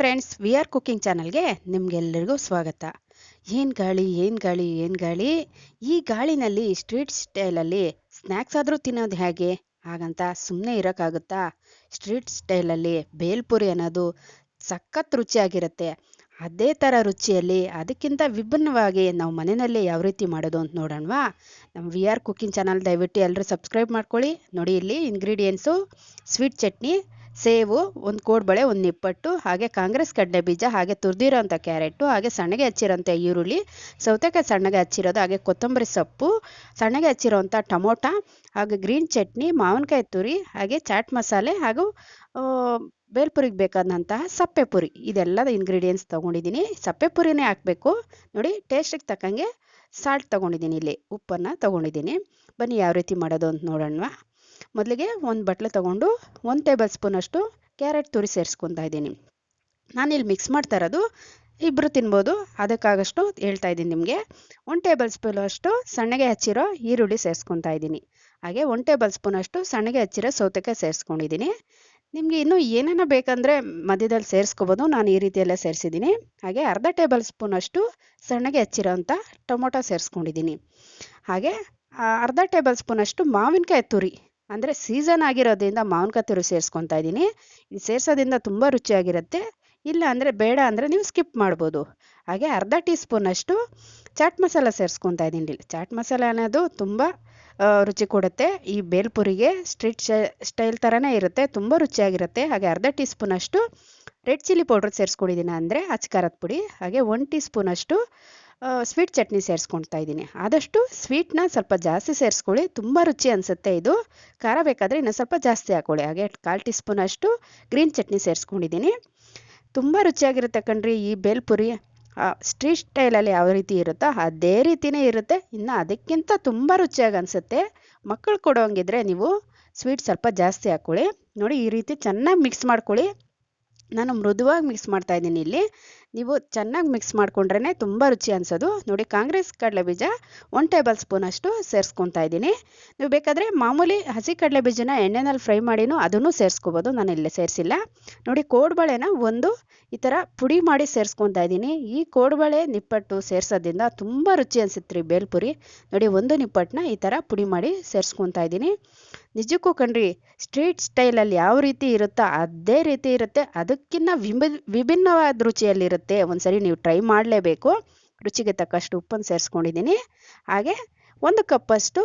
Friends we are cooking ಚಾನಲ್ಗೆ ನಿಮಗೆಲ್ಲರಿಗೂ ಸ್ವಾಗತ. ಏನು ಗಾಳಿ ಏನು ಗಾಳಿ ಏನು ಗಾಳಿ? ಈ ಗಾಳಿನಲ್ಲಿ ಸ್ಟ್ರೀಟ್ ಸ್ಟೈಲಲ್ಲಿ ಸ್ನ್ಯಾಕ್ಸ್ ಆದರೂ ತಿನ್ನೋದು ಹೇಗೆ? ಹಾಗಂತ ಸುಮ್ಮನೆ ಇರೋಕ್ಕಾಗುತ್ತಾ? ಸ್ಟ್ರೀಟ್ ಸ್ಟೈಲಲ್ಲಿ ಬೇಲ್ಪುರಿ ಅನ್ನೋದು ಸಖತ್ ರುಚಿಯಾಗಿರುತ್ತೆ. ಅದೇ ಥರ ರುಚಿಯಲ್ಲಿ ಅದಕ್ಕಿಂತ ವಿಭಿನ್ನವಾಗಿ ನಾವು ಮನೆಯಲ್ಲೇ ಯಾವ ರೀತಿ ಮಾಡೋದು ಅಂತ ನೋಡೋಣವಾ? ನಮ್ಮ ವಿ ಆರ್ ಕುಕ್ಕಿಂಗ್ ಚಾನಲ್ ದಯವಿಟ್ಟು ಎಲ್ಲರೂ ಸಬ್ಸ್ಕ್ರೈಬ್ ಮಾಡ್ಕೊಳ್ಳಿ. ನೋಡಿ ಇಲ್ಲಿ ಇಂಗ್ರೀಡಿಯೆಂಟ್ಸು ಸ್ವೀಟ್ ಚಟ್ನಿ ಸೇವು, ಒಂದು ಕೋಡ್ಬಳೆ ಒಂದು ನಿಪ್ಪಟ್ಟು, ಹಾಗೆ ಕಾಂಗ್ರೆಸ್ ಕಡಲೆ ಬೀಜ, ಹಾಗೆ ತುರಿದಿರೋಂಥ ಕ್ಯಾರೆಟು ಹಾಗೆ ಸಣ್ಣಗೆ ಹಚ್ಚಿರೋಂಥ ಈರುಳ್ಳಿ, ಸೌತೆಕಾಯಿ ಸಣ್ಣಗೆ ಹಚ್ಚಿರೋದು, ಹಾಗೆ ಕೊತ್ತಂಬರಿ ಸೊಪ್ಪು, ಸಣ್ಣಗೆ ಹಚ್ಚಿರೋಂಥ ಟೊಮೊಟ, ಹಾಗೆ ಗ್ರೀನ್ ಚಟ್ನಿ, ಮಾವಿನಕಾಯಿ ತುರಿ, ಹಾಗೆ ಚಾಟ್ ಮಸಾಲೆ, ಹಾಗೂ ಬೇಲ್ಪುರಿಗೆ ಬೇಕಾದಂತಹ ಸಪ್ಪೆ ಪುರಿ. ಇದೆಲ್ಲದ ಇಂಗ್ರೀಡಿಯೆಂಟ್ಸ್ ತೊಗೊಂಡಿದ್ದೀನಿ. ಸಪ್ಪೆ ಪುರಿನೇ ಹಾಕಬೇಕು. ನೋಡಿ ಟೇಸ್ಟಿಗೆ ತಕ್ಕಂಗೆ ಸಾಲ್ಟ್ ತೊಗೊಂಡಿದ್ದೀನಿ ಇಲ್ಲಿ. ಉಪ್ಪನ್ನು ತೊಗೊಂಡಿದ್ದೀನಿ. ಬನ್ನಿ, ಯಾವ ರೀತಿ ಮಾಡೋದು ಅಂತ ನೋಡೋಣವಾ. ಮೊದಲಿಗೆ ಒಂದು ಬಟ್ಲೆ ತಗೊಂಡು ಒಂದು ಟೇಬಲ್ ಸ್ಪೂನಷ್ಟು ಕ್ಯಾರೆಟ್ ತುರಿ ಸೇರಿಸ್ಕೊತಾ ಇದ್ದೀನಿ. ನಾನಿಲ್ಲಿ ಮಿಕ್ಸ್ ಮಾಡ್ತಾ ಇರೋದು ಇಬ್ಬರು ತಿನ್ಬೋದು, ಅದಕ್ಕಾಗಷ್ಟು ಹೇಳ್ತಾ ಇದ್ದೀನಿ ನಿಮಗೆ. ಒನ್ ಟೇಬಲ್ ಸ್ಪೂನ್ ಅಷ್ಟು ಸಣ್ಣಗೆ ಹಚ್ಚಿರೋ ಈರುಳ್ಳಿ ಸೇರಿಸ್ಕೊತಾ ಇದ್ದೀನಿ. ಹಾಗೆ ಒನ್ ಟೇಬಲ್ ಸ್ಪೂನ್ ಅಷ್ಟು ಸಣ್ಣಗೆ ಹಚ್ಚಿರೋ ಸೌತೆಕಾಯಿ ಸೇರಿಸ್ಕೊಂಡಿದ್ದೀನಿ. ನಿಮಗೆ ಇನ್ನೂ ಏನೇನೋ ಬೇಕಂದರೆ ಮಧ್ಯದಲ್ಲಿ ಸೇರಿಸ್ಕೋಬೋದು, ನಾನು ಈ ರೀತಿಯೆಲ್ಲ ಸೇರಿಸಿದ್ದೀನಿ. ಹಾಗೆ ಅರ್ಧ ಟೇಬಲ್ ಸ್ಪೂನ್ ಅಷ್ಟು ಸಣ್ಣಗೆ ಹಚ್ಚಿರೋಂಥ ಟೊಮೊಟೊ ಸೇರಿಸ್ಕೊಂಡಿದ್ದೀನಿ. ಹಾಗೆ ಅರ್ಧ ಟೇಬಲ್ ಸ್ಪೂನಷ್ಟು ಮಾವಿನಕಾಯಿ ತುರಿ ಅಂದರೆ ಸೀಸನ್ ಆಗಿರೋದ್ರಿಂದ ಮಾವಿನಕಾಯಿ ತುರಿ ಸೇರಿಸ್ಕೊತಾ ಇದ್ದೀನಿ. ಇದು ಸೇರಿಸೋದ್ರಿಂದ ತುಂಬ ರುಚಿಯಾಗಿರುತ್ತೆ. ಇಲ್ಲ ಅಂದರೆ ಬೇಡ ಅಂದರೆ ನೀವು ಸ್ಕಿಪ್ ಮಾಡ್ಬೋದು. ಹಾಗೆ ಅರ್ಧ ಟೀ ಸ್ಪೂನಷ್ಟು ಚಾಟ್ ಮಸಾಲ ಸೇರಿಸ್ಕೊತಾ ಇದ್ದೀನಿ. ಚಾಟ್ ಮಸಾಲ ಅನ್ನೋದು ತುಂಬ ರುಚಿ ಕೊಡುತ್ತೆ. ಈ ಬೇಲ್ಪುರಿಗೆ ಸ್ಟ್ರೀಟ್ ಸ್ಟೈಲ್ ಥರನೇ ಇರುತ್ತೆ. ತುಂಬ ರುಚಿಯಾಗಿರುತ್ತೆ. ಹಾಗೆ ಅರ್ಧ ಟೀ ಸ್ಪೂನಷ್ಟು ರೆಡ್ ಚಿಲ್ಲಿ ಪೌಡ್ರ್ ಸೇರಿಸ್ಕೊಂಡಿದ್ದೀನಿ ಅಂದರೆ ಅಚ್ಕಾರದ ಪುಡಿ. ಹಾಗೆ ಒನ್ ಟೀ ಸ್ಪೂನಷ್ಟು ಸ್ವೀಟ್ ಚಟ್ನಿ ಸೇರಿಸ್ಕೊಳ್ತಾ ಇದ್ದೀನಿ. ಆದಷ್ಟು ಸ್ವೀಟ್ನ ಸ್ವಲ್ಪ ಜಾಸ್ತಿ ಸೇರಿಸ್ಕೊಳ್ಳಿ. ತುಂಬ ರುಚಿ ಅನಿಸುತ್ತೆ ಇದು. ಖಾರ ಬೇಕಾದರೆ ಇನ್ನೂ ಸ್ವಲ್ಪ ಜಾಸ್ತಿ ಹಾಕ್ಕೊಳ್ಳಿ ಹಾಗೆ ಕಾಲು ಟೀ ಸ್ಪೂನಷ್ಟು ಗ್ರೀನ್ ಚಟ್ನಿ ಸೇರಿಸ್ಕೊಂಡಿದ್ದೀನಿ. ತುಂಬ ರುಚಿಯಾಗಿರುತ್ತೆ ಕಣ್ರಿ ಈ ಬೇಲ್ಪುರಿ ಸ್ಟ್ರೀಟ್ ಸ್ಟೈಲಲ್ಲಿ ಯಾವ ರೀತಿ ಇರುತ್ತೋ ಅದೇ ರೀತಿಯೇ ಇರುತ್ತೆ. ಇನ್ನು ಅದಕ್ಕಿಂತ ತುಂಬ ರುಚಿಯಾಗಿ ಅನಿಸುತ್ತೆ. ಮಕ್ಕಳು ಕೊಡೋಂಗಿದ್ರೆ ನೀವು ಸ್ವೀಟ್ ಸ್ವಲ್ಪ ಜಾಸ್ತಿ ಹಾಕ್ಕೊಳ್ಳಿ ನೋಡಿ ಈ ರೀತಿ ಚೆನ್ನಾಗಿ ಮಿಕ್ಸ್ ಮಾಡ್ಕೊಳ್ಳಿ. ನಾನು ಮೃದುವಾಗಿ ಮಿಕ್ಸ್ ಮಾಡ್ತಾ ಇದ್ದೀನಿ ಇಲ್ಲಿ. ನೀವು ಚೆನ್ನಾಗಿ ಮಿಕ್ಸ್ ಮಾಡಿಕೊಂಡ್ರೇ ತುಂಬ ರುಚಿ ಅನಿಸೋದು. ನೋಡಿ, ಕಾಂಗ್ರೆಸ್ ಕಡಲೆ ಬೀಜ ಒನ್ ಟೇಬಲ್ ಸ್ಪೂನಷ್ಟು ಸೇರಿಸ್ಕೊತಾ ಇದ್ದೀನಿ. ನೀವು ಬೇಕಾದರೆ ಮಾಮೂಲಿ ಹಸಿ ಕಡಲೆ ಬೀಜನ ಎಣ್ಣೆನಲ್ಲಿ ಫ್ರೈ ಮಾಡಿನೂ ಅದನ್ನು ಸೇರಿಸ್ಕೋಬೋದು, ನಾನು ಇಲ್ಲೇ ಸೇರಿಸಿಲ್ಲ. ನೋಡಿ, ಕೋಡ್ಬಳೆನ ಒಂದು ಈ ಥರ ಪುಡಿ ಮಾಡಿ ಸೇರಿಸ್ಕೊತಾ ಇದ್ದೀನಿ. ಈ ಕೋಡ್ಬಳೆ ನಿಪ್ಪಟ್ಟು ಸೇರಿಸೋದ್ರಿಂದ ತುಂಬ ರುಚಿ ಅನಿಸುತ್ತೆ ರೀ, ಬೇಲ್ಪುರಿ. ನೋಡಿ, ಒಂದು ನಿಪ್ಪಟ್ಟನ್ನ ಈ ಥರ ಪುಡಿ ಮಾಡಿ ಸೇರಿಸ್ಕೊತಾ ಇದ್ದೀನಿ. ನಿಜಕ್ಕೂ ಕಣ್ರಿ ಸ್ಟ್ರೀಟ್ ಸ್ಟೈಲಲ್ಲಿ ಯಾವ ರೀತಿ ಇರುತ್ತೋ ಅದೇ ರೀತಿ ಇರುತ್ತೆ. ಅದಕ್ಕಿಂತ ವಿಭಿ ವಿಭಿನ್ನವಾದ ರುಚಿಯಲ್ಲಿರುತ್ತೆ. ಒಂದ್ಸರಿ ನೀವು ಟ್ರೈ ಮಾಡಲೇಬೇಕು. ರುಚಿಗೆ ತಕ್ಕಷ್ಟು ಉಪ್ಪನ್ನು ಸೇರಿಸ್ಕೊಂಡಿದ್ದೀನಿ. ಹಾಗೆ ಒಂದು ಕಪ್ಪಷ್ಟು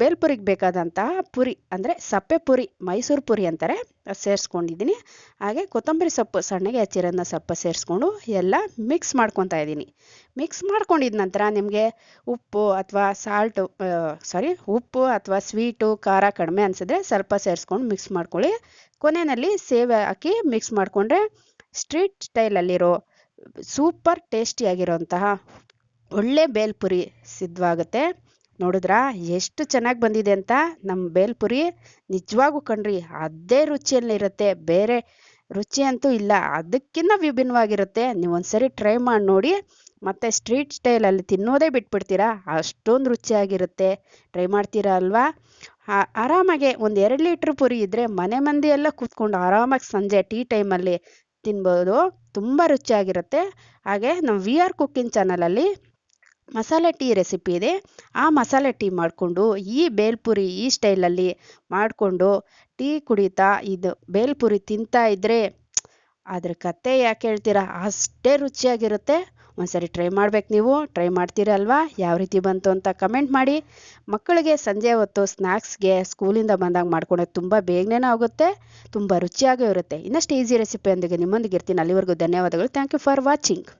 ಬೇಲ್ಪುರಿಗೆ ಬೇಕಾದಂತಹ ಪುರಿ, ಅಂದರೆ ಸಪ್ಪೆ ಪುರಿ, ಮೈಸೂರು ಪುರಿ ಅಂತಾರೆ ಸೇರಿಸ್ಕೊಂಡಿದ್ದೀನಿ. ಹಾಗೆ ಕೊತ್ತಂಬರಿ ಸೊಪ್ಪು, ಸಣ್ಣಗೆ ಹಚ್ಚಿರೋದನ್ನ ಸ್ವಲ್ಪ ಸೇರಿಸ್ಕೊಂಡು ಎಲ್ಲ ಮಿಕ್ಸ್ ಮಾಡ್ಕೊತಾ ಇದ್ದೀನಿ. ಮಿಕ್ಸ್ ಮಾಡ್ಕೊಂಡಿದ ನಂತರ ನಿಮಗೆ ಉಪ್ಪು ಅಥವಾ ಸಾಲ್ಟು ಸಾರಿ ಉಪ್ಪು ಅಥವಾ ಸ್ವೀಟು ಖಾರ ಕಡಿಮೆ ಅನಿಸಿದ್ರೆ ಸ್ವಲ್ಪ ಸೇರಿಸ್ಕೊಂಡು ಮಿಕ್ಸ್ ಮಾಡ್ಕೊಳ್ಳಿ. ಕೊನೆಯಲ್ಲಿ ಸೇವೆ ಹಾಕಿ ಮಿಕ್ಸ್ ಮಾಡಿಕೊಂಡ್ರೆ ಸ್ಟ್ರೀಟ್ ಸ್ಟೈಲಲ್ಲಿರೋ ಸೂಪರ್ ಟೇಸ್ಟಿಯಾಗಿರೋಂತಹ ಒಳ್ಳೆ ಬೇಲ್ಪುರಿ ಸಿದ್ಧವಾಗುತ್ತೆ. ನೋಡಿದ್ರಾ, ಎಷ್ಟು ಚೆನ್ನಾಗಿ ಬಂದಿದೆ ಅಂತ ನಮ್ಮ ಬೇಲ್ಪುರಿ ನಿಜವಾಗೂ ಕಣ್ರಿ, ಅದೇ ರುಚಿಯಲ್ಲಿರುತ್ತೆ, ಬೇರೆ ರುಚಿ ಅಂತೂ ಇಲ್ಲ ಅದಕ್ಕಿಂತ ವಿಭಿನ್ನವಾಗಿರುತ್ತೆ ನೀವು ಒಂದ್ಸರಿ ಟ್ರೈ ಮಾಡಿ ನೋಡಿ, ಮತ್ತು ಸ್ಟ್ರೀಟ್ ಸ್ಟೈಲಲ್ಲಿ ತಿನ್ನೋದೇ ಬಿಟ್ಬಿಡ್ತೀರಾ, ಅಷ್ಟೊಂದು ರುಚಿಯಾಗಿರುತ್ತೆ ಟ್ರೈ ಮಾಡ್ತೀರಾ ಅಲ್ವಾ? ಆರಾಮಾಗೆ ಒಂದು ಎರಡು ಲೀಟ್ರ್ ಪುರಿ ಇದ್ದರೆ ಮನೆ ಮಂದಿ ಎಲ್ಲ ಕೂತ್ಕೊಂಡು ಆರಾಮಾಗಿ ಸಂಜೆ ಟೀ ಟೈಮಲ್ಲಿ ತಿನ್ಬೋದು, ತುಂಬ ರುಚಿಯಾಗಿರುತ್ತೆ, ಹಾಗೆ ನಮ್ಮ ವಿ ಆರ್ ಕುಕ್ಕಿಂಗ್ ಚಾನಲಲ್ಲಿ ಮಸಾಲೆ ಟೀ ರೆಸಿಪಿ ಇದೆ. ಆ ಮಸಾಲೆ ಟೀ ಮಾಡಿಕೊಂಡು, ಈ ಬೇಲ್ಪುರಿ ಈ ಸ್ಟೈಲಲ್ಲಿ ಮಾಡಿಕೊಂಡು ಟೀ ಕುಡಿತಾ ಇದು ಬೇಲ್ಪುರಿ ತಿಂತಾ ಇದ್ದರೆ ಅದ್ರ ಕತೆ ಯಾಕೆ ಹೇಳ್ತೀರಾ? ಅಷ್ಟೇ ರುಚಿಯಾಗಿರುತ್ತೆ. ಒಂದ್ಸರಿ ಟ್ರೈ ಮಾಡ್ಬೇಕು ನೀವು. ಟ್ರೈ ಮಾಡ್ತೀರಲ್ವಾ ಯಾವ ರೀತಿ ಬಂತು ಅಂತ ಕಮೆಂಟ್ ಮಾಡಿ. ಮಕ್ಕಳಿಗೆ ಸಂಜೆ ಹೊತ್ತು ಸ್ನ್ಯಾಕ್ಸ್ಗೆ ಸ್ಕೂಲಿಂದ ಬಂದಾಗ ಮಾಡ್ಕೊಳೋದು ತುಂಬ ಬೇಗನೆ ಆಗುತ್ತೆ. ತುಂಬ ರುಚಿಯಾಗೂ ಇರುತ್ತೆ. ಇನ್ನಷ್ಟು ಈಸಿ ರೆಸಿಪಿಯೊಂದಿಗೆ ನಿಮ್ಮೊಂದಿಗೆ ಇರ್ತೀನಿ. ಅಲ್ಲಿವರೆಗೂ ಧನ್ಯವಾದಗಳು. Thank you for watching.